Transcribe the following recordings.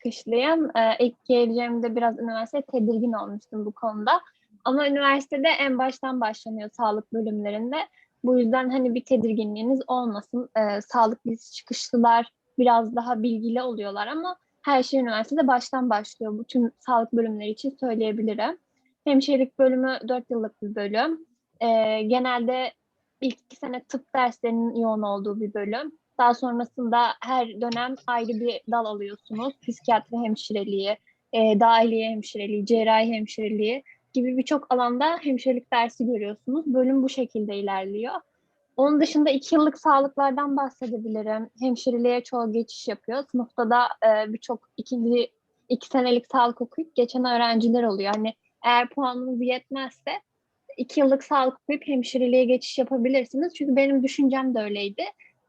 çıkışlıyım. Ee, ilk geleceğimde biraz üniversite tedirgin olmuştum bu konuda. Ama üniversitede en baştan başlanıyor sağlık bölümlerinde. Bu yüzden hani bir tedirginliğiniz olmasın. Ee, sağlık lise çıkışlılar biraz daha bilgili oluyorlar ama her şey üniversitede baştan başlıyor. Bütün sağlık bölümleri için söyleyebilirim. Hemşirelik bölümü 4 yıllık bir bölüm. Ee, genelde ilk iki sene tıp derslerinin yoğun olduğu bir bölüm. Daha sonrasında her dönem ayrı bir dal alıyorsunuz. Psikiyatri hemşireliği, e, dahiliye hemşireliği, cerrahi hemşireliği gibi birçok alanda hemşirelik dersi görüyorsunuz. Bölüm bu şekilde ilerliyor. Onun dışında iki yıllık sağlıklardan bahsedebilirim. Hemşireliğe çoğu geçiş yapıyor. Sınıfta da e, birçok ikinci iki senelik sağlık okuyup geçen öğrenciler oluyor. Hani eğer puanınız yetmezse iki yıllık sağlık okuyup hemşireliğe geçiş yapabilirsiniz. Çünkü benim düşüncem de öyleydi.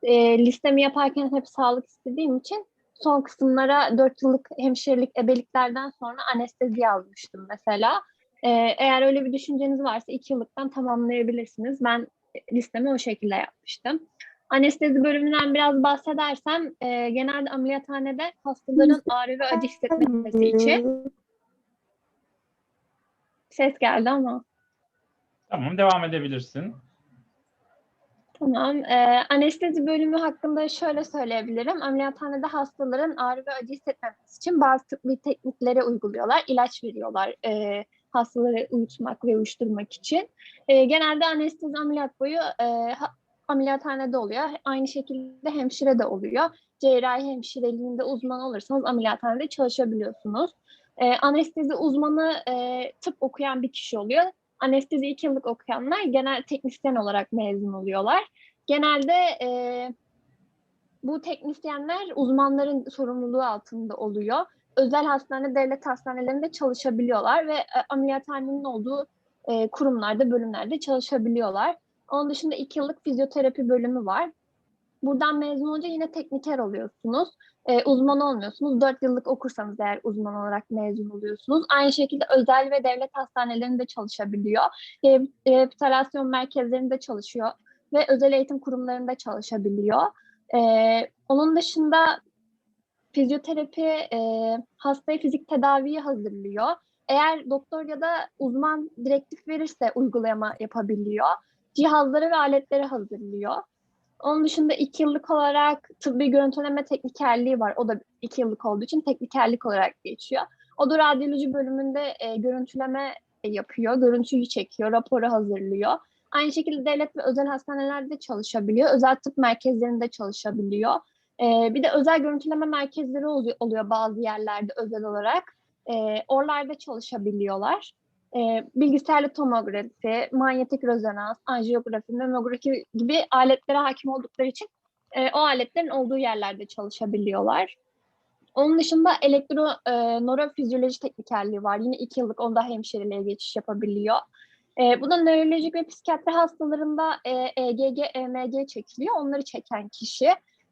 E, listemi yaparken hep sağlık istediğim için son kısımlara dört yıllık hemşirelik ebeliklerden sonra anestezi yazmıştım mesela. E, eğer öyle bir düşünceniz varsa iki yıllıktan tamamlayabilirsiniz. Ben listemi o şekilde yapmıştım. Anestezi bölümünden biraz bahsedersem e, genelde ameliyathanede hastaların ağrı ve acı hissetmesi için ses geldi ama Tamam devam edebilirsin. Tamam. Ee, anestezi bölümü hakkında şöyle söyleyebilirim. Ameliyathanede hastaların ağrı ve acı hissetmemesi için bazı tıbbi teknikleri uyguluyorlar. İlaç veriyorlar e, hastaları uyutmak ve uyuşturmak için. E, genelde anestezi ameliyat boyu e, ha, ameliyathanede oluyor. Aynı şekilde hemşire de oluyor. Cerrahi hemşireliğinde uzman olursanız ameliyathanede çalışabiliyorsunuz. E, anestezi uzmanı e, tıp okuyan bir kişi oluyor anestezi iki yıllık okuyanlar genel teknisyen olarak mezun oluyorlar. Genelde e, bu teknisyenler uzmanların sorumluluğu altında oluyor. Özel hastane, devlet hastanelerinde çalışabiliyorlar ve e, ameliyathanenin olduğu e, kurumlarda, bölümlerde çalışabiliyorlar. Onun dışında iki yıllık fizyoterapi bölümü var. Buradan mezun olunca yine tekniker oluyorsunuz. E, uzman olmuyorsunuz. Dört yıllık okursanız eğer uzman olarak mezun oluyorsunuz. Aynı şekilde özel ve devlet hastanelerinde çalışabiliyor. E, rehabilitasyon merkezlerinde çalışıyor ve özel eğitim kurumlarında çalışabiliyor. E, onun dışında fizyoterapi e, hastayı fizik tedaviye hazırlıyor. Eğer doktor ya da uzman direktif verirse uygulama yapabiliyor. Cihazları ve aletleri hazırlıyor. Onun dışında iki yıllık olarak tıbbi görüntüleme teknikerliği var. O da iki yıllık olduğu için teknikerlik olarak geçiyor. O da radyoloji bölümünde e, görüntüleme yapıyor, görüntüyü çekiyor, raporu hazırlıyor. Aynı şekilde devlet ve özel hastanelerde çalışabiliyor, özel tıp merkezlerinde çalışabiliyor. E, bir de özel görüntüleme merkezleri oluyor, oluyor bazı yerlerde özel olarak. E, oralarda çalışabiliyorlar e, bilgisayarlı tomografi, manyetik rezonans, anjiyografi, memografi gibi aletlere hakim oldukları için e, o aletlerin olduğu yerlerde çalışabiliyorlar. Onun dışında elektro e, nörofizyoloji teknikerliği var. Yine iki yıllık onda hemşireliğe geçiş yapabiliyor. E, bu da nörolojik ve psikiyatri hastalarında e, EGG, EMG çekiliyor. Onları çeken kişi.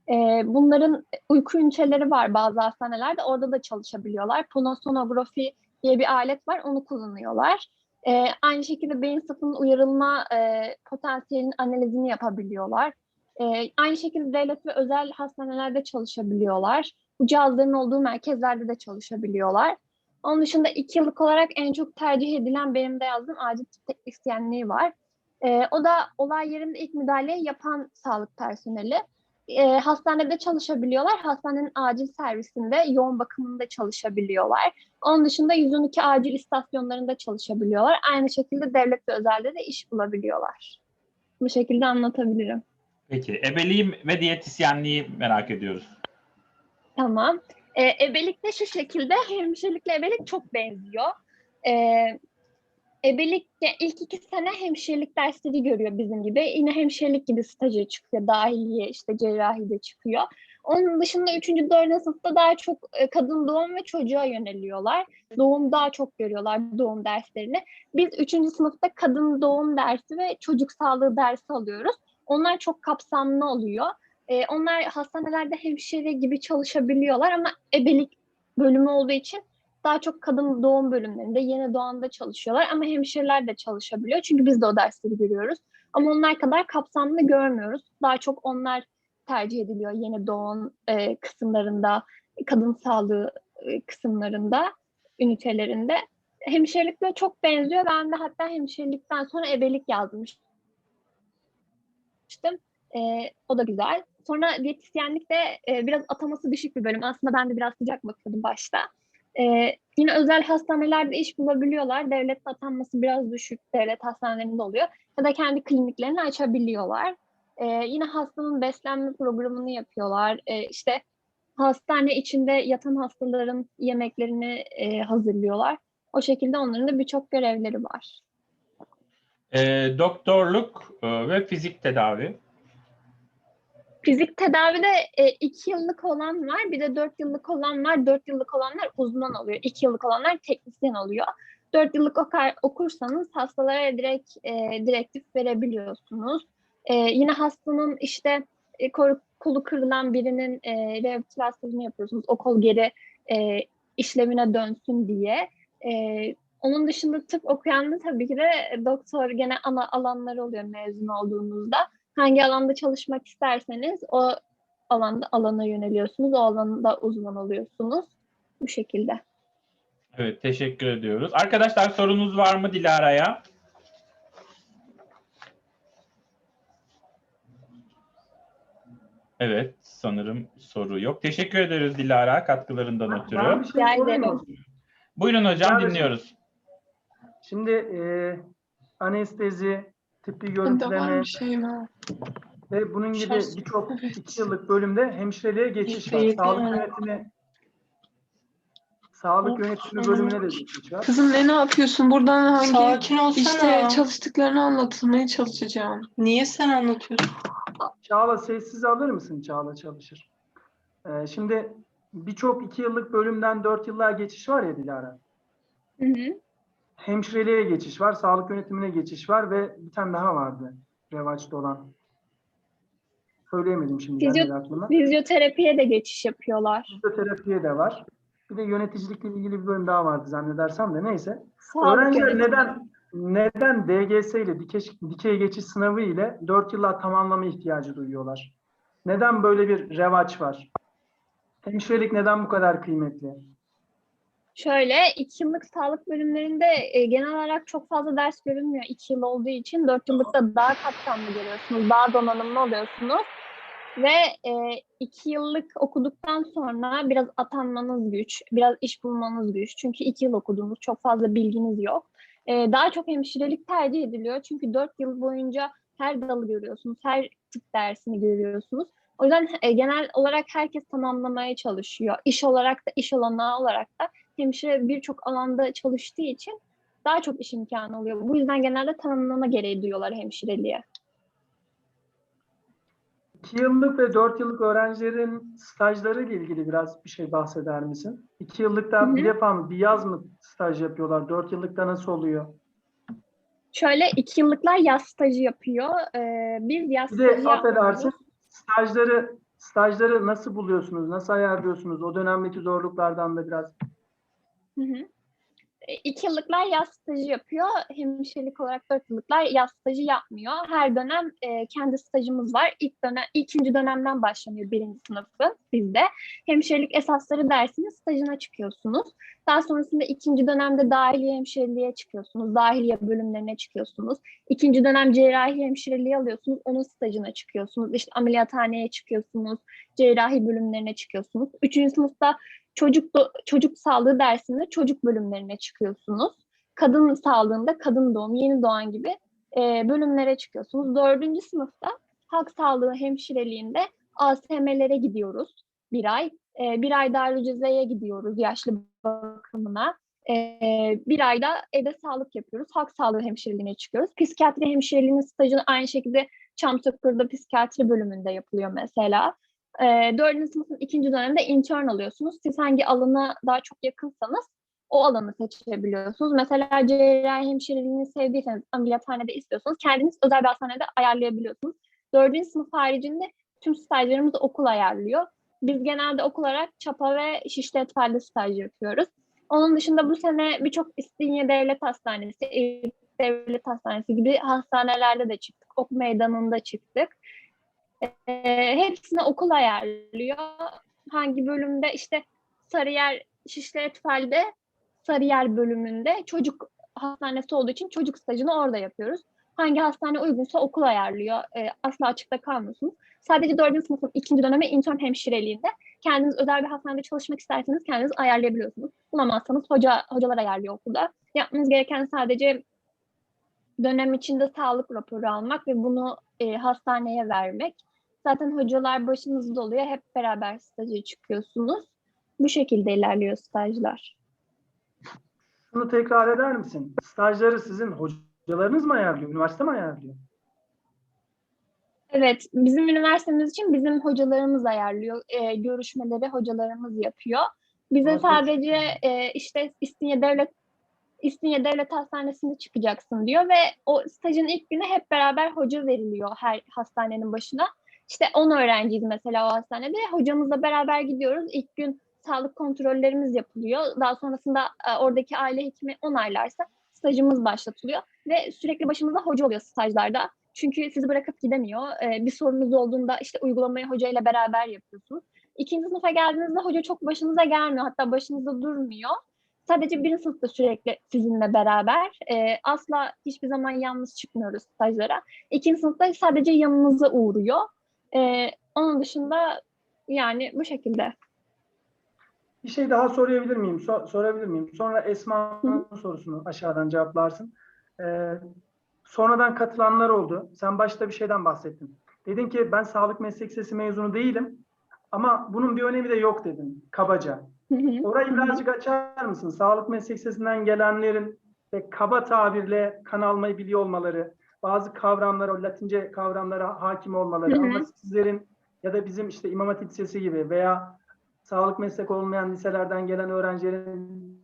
E, bunların uyku üniteleri var bazı hastanelerde. Orada da çalışabiliyorlar. Ponosonografi diye bir alet var. Onu kullanıyorlar. E, aynı şekilde beyin sapının uyarılma e, potansiyelinin analizini yapabiliyorlar. E, aynı şekilde devlet ve özel hastanelerde çalışabiliyorlar. Bu cihazların olduğu merkezlerde de çalışabiliyorlar. Onun dışında iki yıllık olarak en çok tercih edilen benim de yazdığım acil tıp teknisyenliği var. E, o da olay yerinde ilk müdahaleyi yapan sağlık personeli e, hastanede çalışabiliyorlar. Hastanenin acil servisinde, yoğun bakımında çalışabiliyorlar. Onun dışında 112 acil istasyonlarında çalışabiliyorlar. Aynı şekilde devlet ve özelde de iş bulabiliyorlar. Bu şekilde anlatabilirim. Peki ebeliği ve diyetisyenliği merak ediyoruz. Tamam. E, ebelikte şu şekilde hemşirelikle ebelik çok benziyor. E, ebelik ilk iki sene hemşirelik dersleri görüyor bizim gibi. Yine hemşirelik gibi stajı çıkıyor. Dahiliye işte cerrahi de çıkıyor. Onun dışında 3. 4. sınıfta daha çok kadın doğum ve çocuğa yöneliyorlar. Doğum daha çok görüyorlar doğum derslerini. Biz 3. sınıfta kadın doğum dersi ve çocuk sağlığı dersi alıyoruz. Onlar çok kapsamlı oluyor. Ee, onlar hastanelerde hemşire gibi çalışabiliyorlar ama ebelik bölümü olduğu için daha çok kadın doğum bölümlerinde, yeni doğanda çalışıyorlar ama hemşireler de çalışabiliyor. Çünkü biz de o dersleri görüyoruz. Ama onlar kadar kapsamlı görmüyoruz. Daha çok onlar tercih ediliyor yeni doğum e, kısımlarında, kadın sağlığı e, kısımlarında, ünitelerinde. Hemşirelikle çok benziyor. Ben de hatta hemşirelikten sonra ebelik yazmıştım. E, o da güzel. Sonra diyetisyenlik de e, biraz ataması düşük bir bölüm. Aslında ben de biraz sıcak bakıyordum başta. E, yine özel hastanelerde iş bulabiliyorlar. Devlet atanması biraz düşük. Devlet hastanelerinde oluyor. Ya da kendi kliniklerini açabiliyorlar. E, yine hastanın beslenme programını yapıyorlar. E, işte hastane içinde yatan hastaların yemeklerini e, hazırlıyorlar. O şekilde onların da birçok görevleri var. E, doktorluk e, ve fizik tedavi. Fizik tedavide e, iki yıllık olan var, bir de dört yıllık olan var. Dört yıllık olanlar uzman oluyor, iki yıllık olanlar teknisyen oluyor. Dört yıllık okar, okursanız hastalara direkt e, direktif verebiliyorsunuz. E, yine hastanın işte e, kolu, kırılan birinin e, rehabilitasyonunu yapıyorsunuz. O kol geri e, işlemine dönsün diye. E, onun dışında tıp okuyan da tabii ki de doktor gene ana alanları oluyor mezun olduğunuzda hangi alanda çalışmak isterseniz o alanda alana yöneliyorsunuz. O alanda uzman oluyorsunuz. Bu şekilde. Evet, teşekkür ediyoruz. Arkadaşlar sorunuz var mı Dilara'ya? Evet, sanırım soru yok. Teşekkür ederiz Dilara katkılarından Ben ötürü. bir şey? Buyurun hocam Dilara- dinliyoruz. Şimdi e, anestezi, tıbbi görüntüleme var bir şey ve bunun gibi birçok Evet. iki yıllık bölümde hemşireliğe geçiş var. Sağlık yönetimi Sağlık yönetimi bölümüne de geçiş var. Kızım ne ne yapıyorsun? Buradan hangi Sakin olsana. işte çalıştıklarını anlatılmaya çalışacağım. Niye sen anlatıyorsun? Çağla sessiz alır mısın Çağla çalışır? E, şimdi birçok iki yıllık bölümden dört yıllığa geçiş var ya Dilara. Hı hı. Hemşireliğe geçiş var, sağlık yönetimine geçiş var ve bir tane daha vardı revaçta olan. Söyleyemedim şimdi Fizyo- aklıma. Fizyoterapiye de geçiş yapıyorlar. Fizyoterapiye de var. Bir de yöneticilikle ilgili bir bölüm daha vardı zannedersem de neyse. Sağlık Öğrenciler yönetimi. neden neden DGS ile dikey, dikey geçiş sınavı ile 4 yılla tamamlama ihtiyacı duyuyorlar? Neden böyle bir revaç var? Hemşirelik neden bu kadar kıymetli? Şöyle iki yıllık sağlık bölümlerinde e, genel olarak çok fazla ders görünmüyor iki yıl olduğu için. Dört yıllıkta daha kapsamlı görüyorsunuz, daha donanımlı oluyorsunuz. Ve e, iki yıllık okuduktan sonra biraz atanmanız güç, biraz iş bulmanız güç. Çünkü iki yıl okudunuz, çok fazla bilginiz yok. E, daha çok hemşirelik tercih ediliyor. Çünkü dört yıl boyunca her dalı görüyorsunuz, her tıp dersini görüyorsunuz. O yüzden e, genel olarak herkes tamamlamaya çalışıyor. İş olarak da, iş olanağı olarak da hemşire birçok alanda çalıştığı için daha çok iş imkanı oluyor. Bu yüzden genelde tanımlama gereği duyuyorlar hemşireliğe. 2 yıllık ve 4 yıllık öğrencilerin stajları ile ilgili biraz bir şey bahseder misin? 2 yıllıkta Hı hı. bir defa mı, bir yaz mı staj yapıyorlar? 4 yıllıkta nasıl oluyor? Şöyle iki yıllıklar yaz stajı yapıyor. Ee, biz yaz Bir stajı de affedersin, stajları stajları nasıl buluyorsunuz? Nasıl ayarlıyorsunuz? O dönemdeki zorluklardan da biraz Hı hı. E, İki yıllıklar yaz stajı yapıyor. Hemşirelik olarak dört yıllıklar yaz stajı yapmıyor. Her dönem e, kendi stajımız var. İlk dönem, ikinci dönemden başlanıyor birinci sınıfın bizde. Hemşirelik esasları dersinin stajına çıkıyorsunuz. Daha sonrasında ikinci dönemde dahiliye hemşireliğe çıkıyorsunuz. Dahiliye bölümlerine çıkıyorsunuz. İkinci dönem cerrahi hemşireliği alıyorsunuz. Onun stajına çıkıyorsunuz. İşte ameliyathaneye çıkıyorsunuz. Cerrahi bölümlerine çıkıyorsunuz. Üçüncü sınıfta çocuk çocuk sağlığı dersinde çocuk bölümlerine çıkıyorsunuz. Kadın sağlığında kadın doğum, yeni doğan gibi e, bölümlere çıkıyorsunuz. Dördüncü sınıfta halk sağlığı hemşireliğinde ASM'lere gidiyoruz bir ay. E, bir ay Darülceze'ye gidiyoruz yaşlı bakımına. E, bir ayda evde sağlık yapıyoruz. Halk sağlığı hemşireliğine çıkıyoruz. Psikiyatri hemşireliğinin stajını aynı şekilde Çamçakır'da psikiyatri bölümünde yapılıyor mesela. E, dördüncü sınıfın ikinci dönemde intern alıyorsunuz. Siz hangi alana daha çok yakınsanız o alanı seçebiliyorsunuz. Mesela cerrahi hemşireliğini sevdiyseniz, ameliyathanede istiyorsanız kendiniz özel bir hastanede ayarlayabiliyorsunuz. Dördüncü sınıf haricinde tüm stajlarımızı okul ayarlıyor. Biz genelde okul olarak Çapa ve Şişli Etfel'de staj yapıyoruz. Onun dışında bu sene birçok İstinye Devlet Hastanesi, Devlet Hastanesi gibi hastanelerde de çıktık. Ok meydanında çıktık. Ee, hepsini okul ayarlıyor. Hangi bölümde işte Sarıyer Şişli Etfel'de Sarıyer bölümünde çocuk hastanesi olduğu için çocuk stajını orada yapıyoruz. Hangi hastane uygunsa okul ayarlıyor. E, asla açıkta kalmıyorsunuz. Sadece dördüncü sınıfın ikinci dönemi intern hemşireliğinde kendiniz özel bir hastanede çalışmak isterseniz kendiniz ayarlayabiliyorsunuz. Bulamazsanız hoca hocalar ayarlıyor okulda. Yapmanız gereken sadece dönem içinde sağlık raporu almak ve bunu e, hastaneye vermek. Zaten hocalar başınızda oluyor. Hep beraber staja çıkıyorsunuz. Bu şekilde ilerliyor stajlar. Şunu tekrar eder misin? Stajları sizin hocalarınız mı ayarlıyor? Üniversite mi ayarlıyor? Evet, bizim üniversitemiz için bizim hocalarımız ayarlıyor. E, görüşmeleri hocalarımız yapıyor. Bize çok sadece e, işte İstinye Devlet İstinye Devlet Hastanesi'nde çıkacaksın diyor ve o stajın ilk günü hep beraber hoca veriliyor her hastanenin başına. İşte 10 öğrenciyiz mesela o hastanede. Hocamızla beraber gidiyoruz. İlk gün sağlık kontrollerimiz yapılıyor. Daha sonrasında e, oradaki aile hekimi onaylarsa stajımız başlatılıyor ve sürekli başımızda hoca oluyor stajlarda. Çünkü sizi bırakıp gidemiyor. Ee, bir sorunuz olduğunda işte uygulamayı hocayla beraber yapıyorsunuz. İkinci sınıfa geldiğinizde hoca çok başınıza gelmiyor. Hatta başınızda durmuyor. Sadece birinci sınıfta sürekli sizinle beraber. Ee, asla hiçbir zaman yalnız çıkmıyoruz stajlara. İkinci sınıfta sadece yanınıza uğruyor. Ee, onun dışında yani bu şekilde. Bir şey daha sorabilir miyim? So- sorabilir miyim? Sonra Esma'nın sorusunu aşağıdan cevaplarsın. Ee, sonradan katılanlar oldu. Sen başta bir şeyden bahsettin. Dedin ki ben sağlık meslek lisesi mezunu değilim ama bunun bir önemi de yok dedin kabaca. Orayı birazcık açar mısın? Sağlık meslek lisesinden gelenlerin ve kaba tabirle kan almayı biliyor olmaları, bazı kavramlara, o latince kavramlara hakim olmaları ama sizlerin ya da bizim işte İmam Hatip Lisesi gibi veya sağlık meslek olmayan liselerden gelen öğrencilerin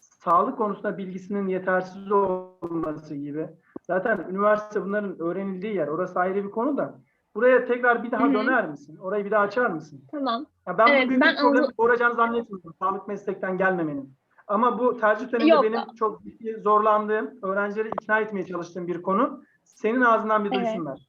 sağlık konusunda bilgisinin yetersiz olması gibi. Zaten üniversite bunların öğrenildiği yer. Orası ayrı bir konu da. Buraya tekrar bir daha Hı hı. döner misin? Orayı bir daha açar mısın? Tamam. Ya ben Evet, bu büyük ben bir problem anla- doğuracağını zannetmiyorum. Sağlık meslekten gelmemenin. Ama bu tercih döneminde Yok. benim çok zorlandığım, öğrencileri ikna etmeye çalıştığım bir konu. Senin ağzından bir duysunlar. Evet,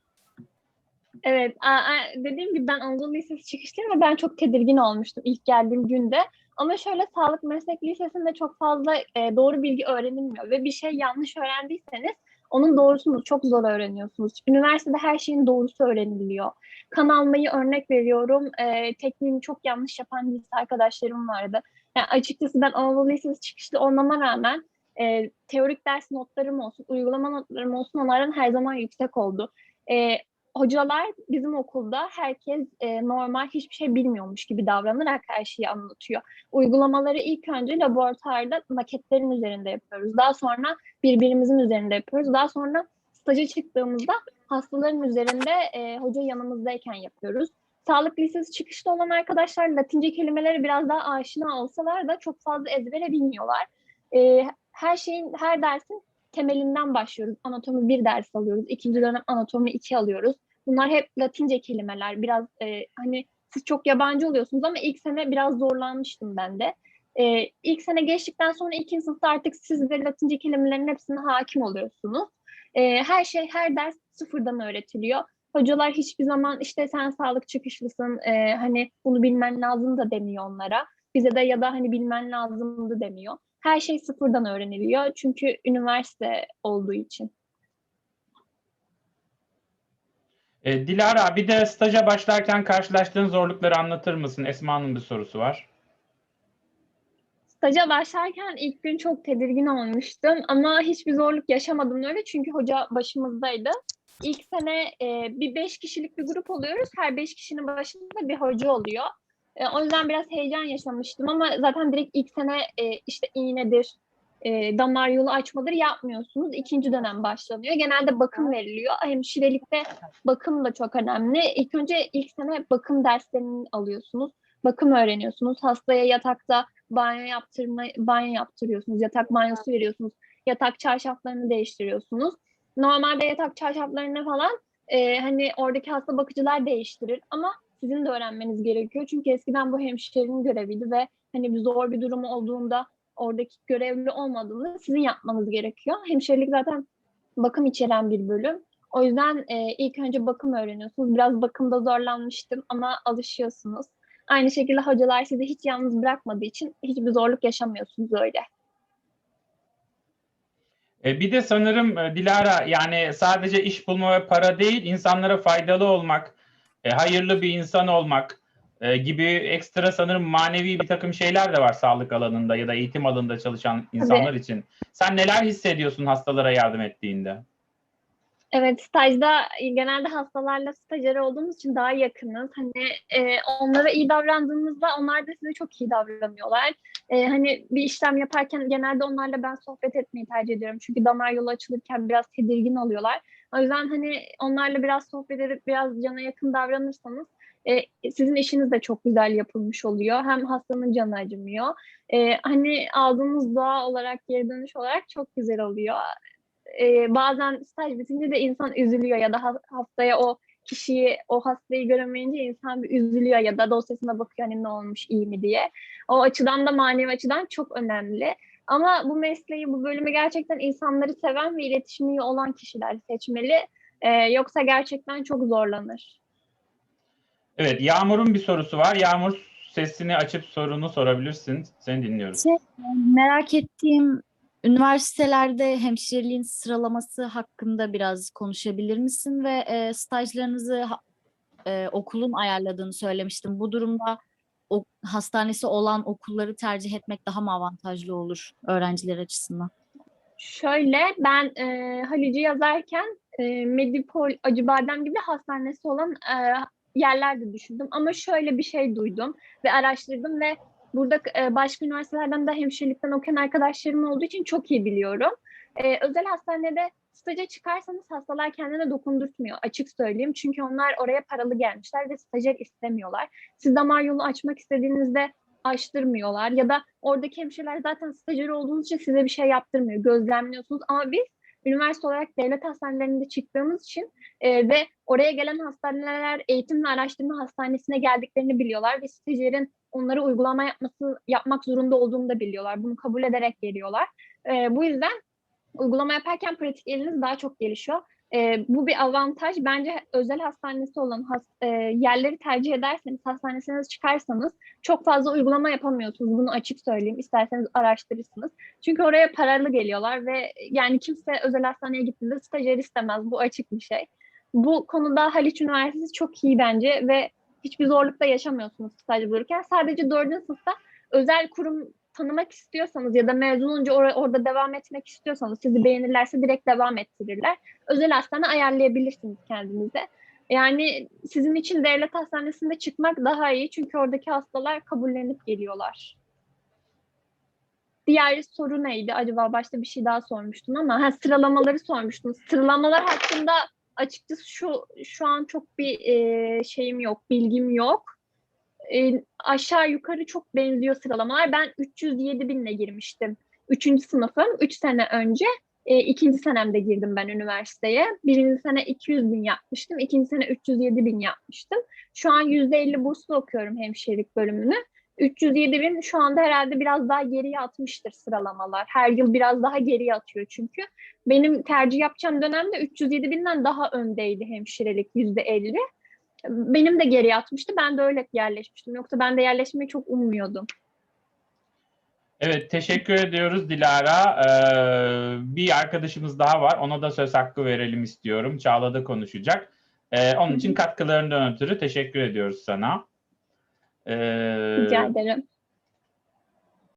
a- a- dediğim gibi ben Anadolu Lisesi çıkışlıyım ve ben çok tedirgin olmuştum ilk geldiğim günde. Ama şöyle sağlık meslek lisesinde çok fazla e, doğru bilgi öğrenilmiyor ve bir şey yanlış öğrendiyseniz onun doğrusunu çok zor öğreniyorsunuz. Üniversitede her şeyin doğrusu öğreniliyor. Kan almayı örnek veriyorum. E, tekniğini çok yanlış yapan lise arkadaşlarım vardı. Yani açıkçası ben Anadolu Lisesi çıkışlı olmama rağmen e, teorik ders notlarım olsun, uygulama notlarım olsun onlardan her zaman yüksek oldu. E, hocalar bizim okulda herkes e, normal hiçbir şey bilmiyormuş gibi davranarak her şeyi anlatıyor. Uygulamaları ilk önce laboratuvarda maketlerin üzerinde yapıyoruz. Daha sonra birbirimizin üzerinde yapıyoruz. Daha sonra staja çıktığımızda hastaların üzerinde e, hoca yanımızdayken yapıyoruz. Sağlık lisesi çıkışta olan arkadaşlar Latince kelimeleri biraz daha aşina olsalar da çok fazla ezbere bilmiyorlar. E, her şeyin, her dersin temelinden başlıyoruz. Anatomi bir ders alıyoruz. İkinci dönem anatomi 2 alıyoruz. Bunlar hep Latince kelimeler. Biraz e, hani siz çok yabancı oluyorsunuz ama ilk sene biraz zorlanmıştım ben de. E, ilk sene geçtikten sonra ikinci sınıfta artık siz de Latince kelimelerin hepsine hakim oluyorsunuz. E, her şey, her ders sıfırdan öğretiliyor. Hocalar hiçbir zaman işte sen sağlık çıkışlısın, e, hani bunu bilmen lazım da demiyor onlara. Bize de ya da hani bilmen lazımdı demiyor. Her şey sıfırdan öğreniliyor çünkü üniversite olduğu için. E, Dilara bir de staja başlarken karşılaştığın zorlukları anlatır mısın? Esma'nın bir sorusu var. Staja başlarken ilk gün çok tedirgin olmuştum ama hiçbir zorluk yaşamadım öyle çünkü hoca başımızdaydı. İlk sene e, bir beş kişilik bir grup oluyoruz. Her beş kişinin başında bir hoca oluyor. E, o yüzden biraz heyecan yaşamıştım ama zaten direkt ilk sene e, işte iğnedir, e, damar yolu açmadır yapmıyorsunuz. İkinci dönem başlanıyor. Genelde bakım veriliyor. Hemşirelikte bakım da çok önemli. İlk önce ilk sene bakım derslerini alıyorsunuz. Bakım öğreniyorsunuz. Hastaya yatakta banyo yaptırma banyo yaptırıyorsunuz. Yatak banyosu veriyorsunuz. Yatak çarşaflarını değiştiriyorsunuz. Normalde yatak çarşaflarını falan e, hani oradaki hasta bakıcılar değiştirir ama sizin de öğrenmeniz gerekiyor. Çünkü eskiden bu hemşirenin göreviydi ve hani bir zor bir durum olduğunda oradaki görevli olmadığında sizin yapmanız gerekiyor. Hemşirelik zaten bakım içeren bir bölüm. O yüzden e, ilk önce bakım öğreniyorsunuz. Biraz bakımda zorlanmıştım ama alışıyorsunuz. Aynı şekilde hocalar sizi hiç yalnız bırakmadığı için hiçbir zorluk yaşamıyorsunuz öyle. E, bir de sanırım e, Dilara yani sadece iş bulma ve para değil, insanlara faydalı olmak, e, hayırlı bir insan olmak e, gibi ekstra sanırım manevi bir takım şeyler de var sağlık alanında ya da eğitim alanında çalışan insanlar için. Sen neler hissediyorsun hastalara yardım ettiğinde? Evet, stajda genelde hastalarla stajyer olduğumuz için daha yakınız. Hani e, onlara iyi davrandığımızda onlar da size çok iyi davranıyorlar. E, hani bir işlem yaparken genelde onlarla ben sohbet etmeyi tercih ediyorum. Çünkü damar yolu açılırken biraz tedirgin oluyorlar. O yüzden hani onlarla biraz sohbet edip biraz cana yakın davranırsanız e, sizin işiniz de çok güzel yapılmış oluyor. Hem hastanın canı acımıyor. E, hani aldığınız doğa olarak, geri dönüş olarak çok güzel oluyor e, bazen staj bitince de insan üzülüyor ya da ha- haftaya o kişiyi, o hastayı göremeyince insan bir üzülüyor ya da dosyasına bakıyor hani ne olmuş, iyi mi diye. O açıdan da manevi açıdan çok önemli. Ama bu mesleği, bu bölümü gerçekten insanları seven ve iletişimi olan kişiler seçmeli. E, yoksa gerçekten çok zorlanır. Evet, Yağmur'un bir sorusu var. Yağmur sesini açıp sorunu sorabilirsin. Seni dinliyoruz. Şey, merak ettiğim üniversitelerde hemşireliğin sıralaması hakkında biraz konuşabilir misin ve e, stajlarınızı e, okulun ayarladığını söylemiştim. Bu durumda o hastanesi olan okulları tercih etmek daha mı avantajlı olur öğrenciler açısından? Şöyle ben e, Halici yazarken e, Medipol, Acıbadem gibi hastanesi olan e, yerler de düşündüm. Ama şöyle bir şey duydum ve araştırdım ve burada e, başka üniversitelerden de hemşirelikten okuyan arkadaşlarım olduğu için çok iyi biliyorum. E, özel hastanede staja çıkarsanız hastalar kendine dokundurtmuyor açık söyleyeyim. Çünkü onlar oraya paralı gelmişler ve stajyer istemiyorlar. Siz damar yolu açmak istediğinizde açtırmıyorlar ya da oradaki hemşireler zaten stajyer olduğunuz için size bir şey yaptırmıyor. Gözlemliyorsunuz ama biz üniversite olarak devlet hastanelerinde çıktığımız için e, ve oraya gelen hastaneler eğitim ve araştırma hastanesine geldiklerini biliyorlar ve stajyerin onları uygulama yapması yapmak zorunda olduğunu da biliyorlar. Bunu kabul ederek geliyorlar. E, bu yüzden uygulama yaparken pratik eliniz daha çok gelişiyor. E, bu bir avantaj. Bence özel hastanesi olan has, e, yerleri tercih ederseniz, hastanesiniz çıkarsanız çok fazla uygulama yapamıyorsunuz. Bunu açık söyleyeyim. İsterseniz araştırırsınız. Çünkü oraya paralı geliyorlar ve yani kimse özel hastaneye gittiğinde stajyer istemez. Bu açık bir şey. Bu konuda Haliç Üniversitesi çok iyi bence ve hiçbir zorlukta yaşamıyorsunuz staj bulurken. Sadece dördüncü sınıfta özel kurum tanımak istiyorsanız ya da mezun olunca or- orada devam etmek istiyorsanız sizi beğenirlerse direkt devam ettirirler. Özel hastane ayarlayabilirsiniz kendinize. Yani sizin için devlet hastanesinde çıkmak daha iyi çünkü oradaki hastalar kabullenip geliyorlar. Diğer soru neydi? Acaba başta bir şey daha sormuştun ama ha, sıralamaları sormuştun. Sıralamalar hakkında açıkçası şu şu an çok bir e, şeyim yok, bilgim yok. E, aşağı yukarı çok benziyor sıralamalar. Ben 307 binle girmiştim. Üçüncü sınıfım, üç sene önce. E, ikinci senemde girdim ben üniversiteye. Birinci sene 200 bin yapmıştım. ikinci sene 307 bin yapmıştım. Şu an %50 burslu okuyorum hemşirelik bölümünü. 307 bin şu anda herhalde biraz daha geriye atmıştır sıralamalar. Her yıl biraz daha geriye atıyor çünkü. Benim tercih yapacağım dönemde 307 binden daha öndeydi hemşirelik %50. Benim de geriye atmıştı. Ben de öyle yerleşmiştim. Yoksa ben de yerleşmeyi çok ummuyordum. Evet, teşekkür ediyoruz Dilara. Ee, bir arkadaşımız daha var. Ona da söz hakkı verelim istiyorum. Çağla da konuşacak. Ee, onun için katkılarından ötürü teşekkür ediyoruz sana. Ee, Rica ederim.